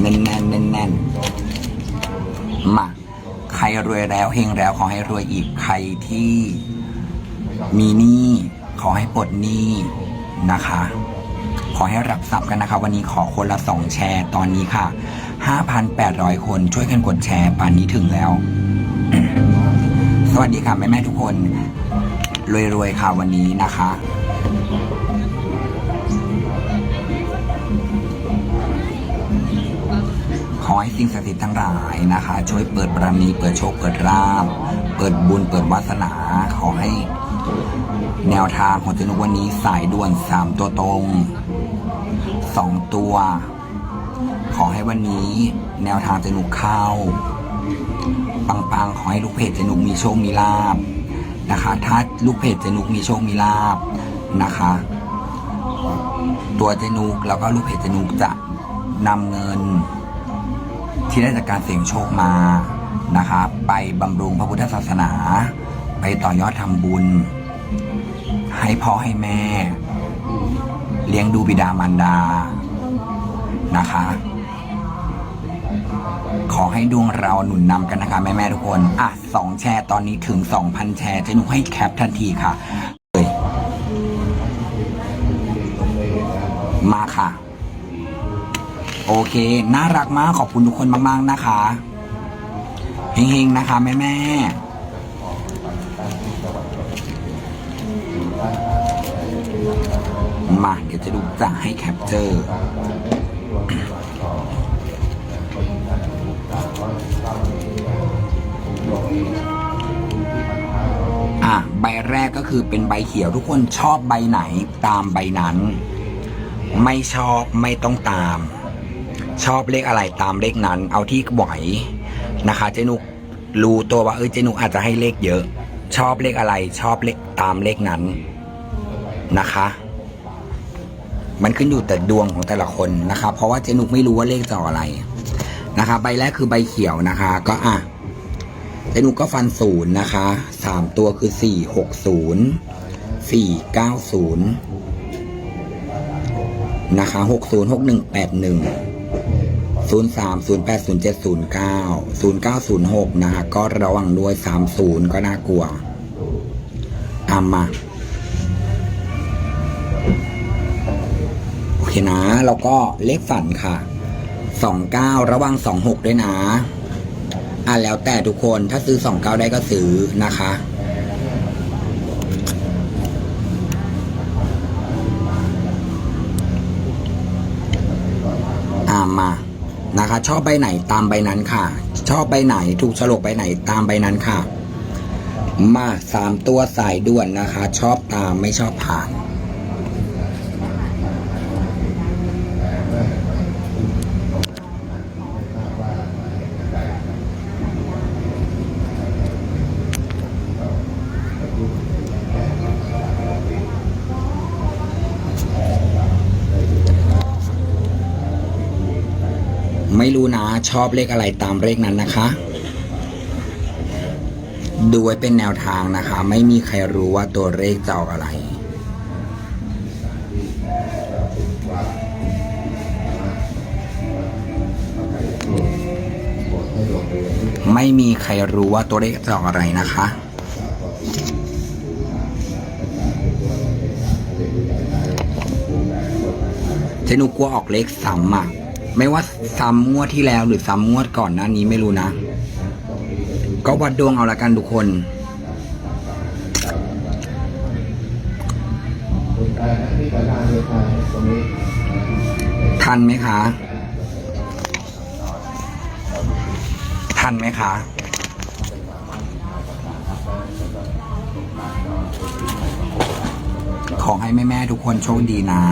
แน่นแน่นแน่นแน่นมาใครรวยแล้วเฮงแล้วขอให้รวยอีกใครที่มีหนี้ขอให้ปลดหนี้นะคะ ขอให้รับทรัพย์กันนะคะ วันนี้ขอคนละสองแชร์ตอนนี้ค่ะ 5,800 คนช่วยกันกดแชร์ป่านนี้ถึงแล้ว สวัสดีค่ะแม่แม่ทุกคนรวยๆค่ะวันนี้นะคะ ให้สิ่งศักดิ์สิทธิ์ทั้งหลายนะคะ ช่วยเปิดบารมีเปิดโชคเปิดลาภเปิดบุญเปิดวาสนาขอให้แนวทางของเจนุกวันนี้สายด่วนสามตัวตรงสองตัว ขอให้วันนี้แนวทางเจนุกเข้าปังๆ ขอให้ลูกเพจเจนุกมีโชคมีลาบนะคะ ถ้าลูกเพจเจนุกมีโชคมีลาบนะคะ ตัวเจนุกแล้วก็ลูกเพจเจนุกจะนำเงิน ที่ได้จากการเสี่ยงโชคมานะคะไปบำรุงพระพุทธศาสนา ไปต่อยอดทำบุญ ให้พ่อให้แม่ เลี้ยงดูบิดามารดานะคะ ขอให้ดวงเราหนุนนำกันนะคะ แม่แม่ทุกคน อะสองแชร์ตอนนี้ถึง2,000แชร์จะหนุให้แคปทันทีค่ะเลยมาค่ะ โอเค น่ารักมากขอบคุณทุกคนมาก ๆ นะคะเฮงๆนะคะ แม่ๆมาเดี๋ยวจะดูจะให้แคปเจอร์อะใบแรกก็คือเป็นใบเขียวทุกคนชอบใบไหนตามใบนั้น ไม่ชอบไม่ต้องตาม ชอบเลขอะไรตามเลขนั้น เอาที่ไหวนะคะ เจนุกรู้ตัวว่าเออเจนุกอาจจะให้เลขเยอะ ชอบเลขอะไรชอบเลขตามเลขนั้นนะคะ มันขึ้นอยู่แต่ดวงของแต่ละคนนะคะ เพราะว่าเจนุกไม่รู้ว่าเลขจะออะไรนะคะ ใบแรกคือใบเขียวนะคะ ก็อะเจนุกก็ฟันศูนย์นะคะสามตัวคือสี่หกศูนย์สี่เก้าศูนย์นะคะหกศูนย์หกหนึ่งแปดหนึ่ง ศูนย์สามศูนย์แปดศูนย์เจ็ดศูนย์เก้าศูนย์เก้าศูนย์หกนะฮะก็ระวังด้วยสามศูนย์ก็น่ากลัวอามาโอเคนะ แล้วก็เลขฝันค่ะสองเก้าระวังสองหกด้วยนะ อะแล้วแต่ทุกคนถ้าซื้อสองเก้าได้ก็ซื้อนะคะอามา นะคะ ชอบใบไหนตามใบนั้นค่ะ ชอบใบไหนถูกฉลกใบไหนตามใบนั้นค่ะ มาสามตัวสายด่วนนะคะ ชอบตามไม่ชอบผ่าน ไม่รู้นะ ชอบเลขอะไรตามเลขนั้นนะคะ ดูไว้เป็นแนวทางนะคะ ไม่มีใครรู้ว่าตัวเลขจะออกอะไรไม่มีใครรู้ว่าตัวเลขจะออกอะไรนะคะ เจนุกกลัวออกเลขซ้ำอะ ไม่ว่าซ้ำงวดที่แล้วหรือซ้ำงวดก่อนหน้านี้ไม่รู้นะ ก็วัดดวงเอาละกันทุกคนทันไหมคะ ทันไหมคะ ขอให้แม่ ๆ ทุกคนโชคดีนะ